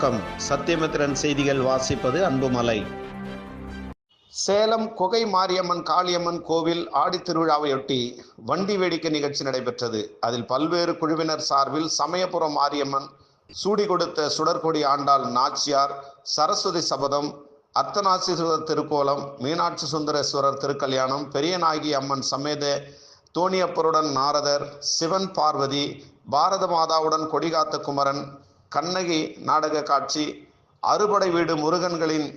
வணக்கம். சத்தியமித்திரன் செய்திகள் வாசிப்பது அன்புமலை. சேலம் குகை மாரியம்மன் காளியம்மன் கோவில் ஆடி திருவிழாவையொட்டி வண்டி வேடிக்கை நிகழ்ச்சி நடைபெற்றது. அதில் பல்வேறு குழுவினர் சார்பில் சமயபுரம் மாரியம்மன் சூடி கொடுத்த சுடற்கொடி ஆண்டாள் நாச்சியார் சரஸ்வதி சபதம் அர்த்தநாசீஸ்வரர் திருக்கோலம் மீனாட்சி சுந்தரேஸ்வரர் திருக்கல்யாணம் பெரியநாயகி அம்மன் சமேத தோணியப்பருடன் நாரதர் சிவன் பார்வதி பாரத மாதாவுடன் கொடிகாத்த குமரன் கண்ணகி நாடக காட்சி அறுபடை வீடு முருகன்களின்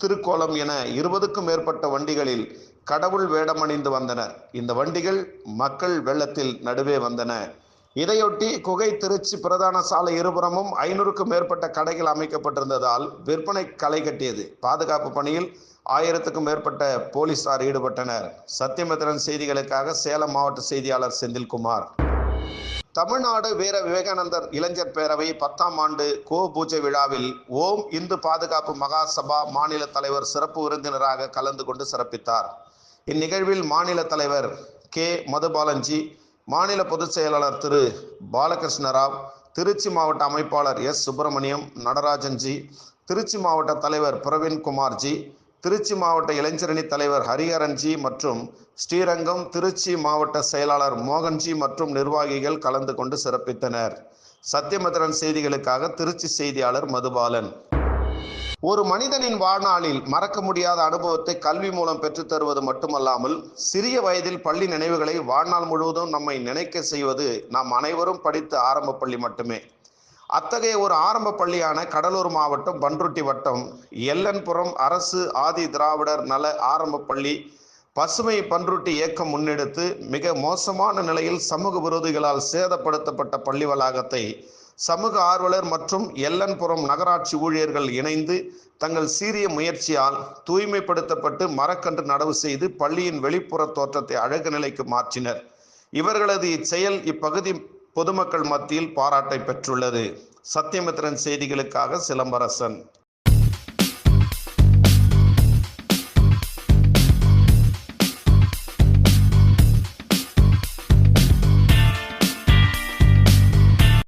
திருக்கோலம் என இருபதுக்கும் மேற்பட்ட வண்டிகளில் கடவுள் வேடமணிந்து வந்தனர் இந்த வண்டிகள் மக்கள் வெள்ளத்தில் நடுவே வந்தன. இதையொட்டி குகை திருச்சி பிரதான சாலை இருபுறமும் ஐநூறுக்கும் மேற்பட்ட கடைகள் அமைக்கப்பட்டிருந்ததால் விற்பனை களை கட்டியது. பாதுகாப்பு பணியில் ஆயிரத்துக்கும் மேற்பட்ட போலீசார் ஈடுபட்டனர். சத்தியமித்திரன் செய்திகளுக்காக சேலம் மாவட்ட செய்தியாளர் செந்தில்குமார். தமிழ்நாடு வீர விவேகானந்தர் இளைஞர் பேரவை பத்தாம் ஆண்டு கோ பூஜை விழாவில் ஓம் இந்து பாதுகாப்பு மகாசபா மாநில தலைவர் சிறப்பு விருந்தினராக கலந்து கொண்டு சிறப்பித்தார். இந்நிகழ்வில் மாநில தலைவர் கே மதுபாலன்ஜி மாநில பொதுச் செயலாளர் திரு பாலகிருஷ்ண ராவ் திருச்சி மாவட்ட அமைப்பாளர் எஸ் சுப்பிரமணியம் நடராஜன்ஜி திருச்சி மாவட்ட தலைவர் பிரவீன் குமார்ஜி திருச்சி மாவட்ட இளைஞரணி தலைவர் ஹரிஹரன்ஜி மற்றும் ஸ்ரீரங்கம் திருச்சி மாவட்ட செயலாளர் மோகன்ஜி மற்றும் நிர்வாகிகள் கலந்து கொண்டு சிறப்பித்தனர். சத்தியமித்திரன் செய்திகளுக்காக திருச்சி செய்தியாளர் மதுபாலன். ஒரு மனிதனின் வாழ்நாளில் மறக்க முடியாத அனுபவத்தை கல்வி மூலம் பெற்றுத்தருவது மட்டுமல்லாமல் சிறிய வயதில் பள்ளி நினைவுகளை வாழ்நாள் முழுவதும் நம்மை நினைக்க செய்வது நாம் அனைவரும் படித்த ஆரம்ப பள்ளி மட்டுமே. அத்தகைய ஒரு ஆரம்ப பள்ளியான கடலூர் மாவட்டம் பன்ருட்டி வட்டம் எல்லன்புரம் அரசு ஆதி திராவிடர் நல ஆரம்ப பள்ளி பசுமை பன்ருட்டி இயக்கம் முன்னெடுத்து மிக மோசமான நிலையில் சமூக விரோதிகளால் சேதப்படுத்தப்பட்ட பள்ளி வளாகத்தை சமூக ஆர்வலர் மற்றும் எல்லன்புரம் நகராட்சி ஊழியர்கள் இணைந்து தங்கள் சீரிய முயற்சியால் தூய்மைப்படுத்தப்பட்டு மரக்கன்று நடவு செய்து பள்ளியின் வெளிப்புற தோற்றத்தை அழகு நிலைக்கு மாற்றினர். இவர்களது இச்செயல் இப்பகுதி பொதுமக்கள் மத்தியில் பாராட்டை பெற்றுள்ளது. சத்தியமித்திரன் செய்திகளுக்காக சிலம்பரசன்.